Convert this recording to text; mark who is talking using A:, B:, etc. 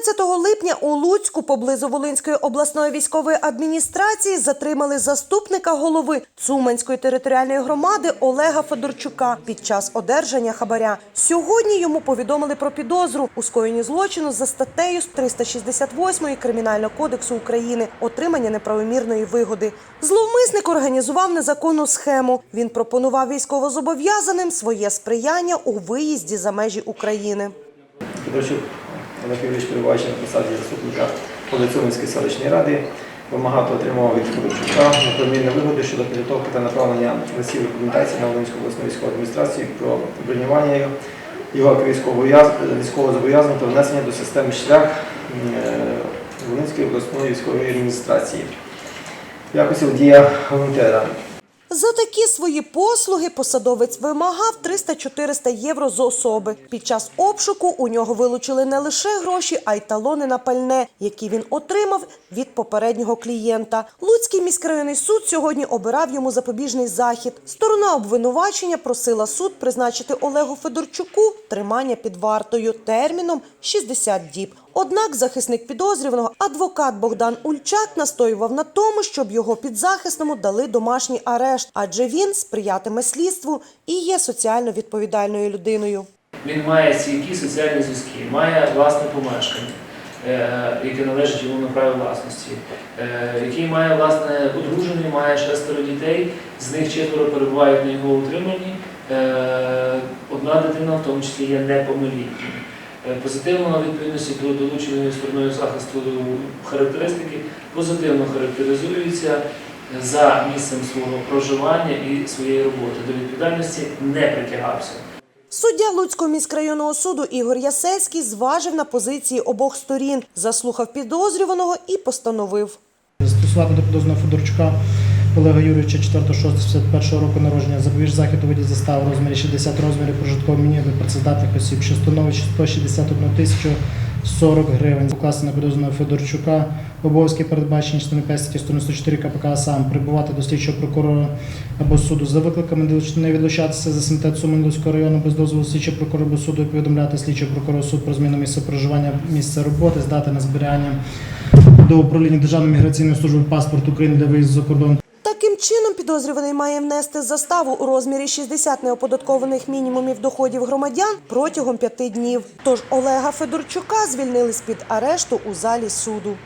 A: 14 липня у Луцьку поблизу Волинської обласної військової адміністрації затримали заступника голови Цуманської територіальної громади Олега Федорчука під час одержання хабаря. Сьогодні йому повідомили про підозру у скоєнні злочину за статтею 368 Кримінального кодексу України отримання неправомірної вигоди. Зловмисник організував незаконну схему. Він пропонував військовозобов'язаним своє сприяння у виїзді за межі України.
B: Олег Юрійович, перебуваючи на посаді заступника Полицьовинської селищної ради, вимагато отримував від Федорчука неправомірні вигоди щодо підготовки та направлення листів рекомендацій на Волинську обласну військову адміністрацію про бронювання його, військового- військовозобов'язаного та внесення до системи шлях Волинської обласної військової адміністрації. В якості водія волонтера.
A: За такі свої послуги посадовець вимагав 300-400 євро з особи. Під час обшуку у нього вилучили не лише гроші, а й талони на пальне, які він отримав від попереднього клієнта. Луцький міськрайонний суд сьогодні обирав йому запобіжний захід. Сторона обвинувачення просила суд призначити Олегу Федорчуку тримання під вартою терміном 60 діб. Однак захисник підозрюваного, адвокат Богдан Ульчак, настоював на тому, щоб його підзахисному дали домашній арешт, адже він сприятиме слідству і є соціально відповідальною людиною.
C: Він має стійкі соціальні зв'язки, має власне помешкання, е, яке належить йому на праві власності, е, який має власне одружений, має шестеро дітей, з них четверо перебувають на його утриманні. Е, Одна дитина, в тому числі, є неповнолітньою. Е, Позитивно відповідності до долученої стороною захисту характеристики позитивно характеризується за місцем свого проживання і своєї роботи. До відповідальності не притягався.
A: Суддя Луцького міськрайонного суду Ігор Ясельський зважив на позиції обох сторін, заслухав підозрюваного і постановив.
D: Застосувати до підозрюваного Федорчука Олега Юрійовича 4.6.51 року народження. Запобіж захід у виді застави в розмірі 60 розмірів прожиткового мінімуму працездатних осіб, що становить 161 тисячу 40 гривень. На підозрюваного Федорчука обов'язки передбачені частиною 5 статті 194 КПК сам прибувати до слідчого прокурора або суду. За викликами не відлучатися за СМТ Суманського району без дозволу слідчого прокурора або суду і повідомляти слідчого прокурора суд про зміну місця проживання місця роботи, здати на зберігання до управління Державної міграційної служби паспорт України для виїзду за кордон
A: чином, підозрюваний має внести заставу у розмірі 60 неоподаткованих мінімумів доходів громадян протягом п'яти днів. Тож Олега Федорчука звільнили з під арешту у залі суду.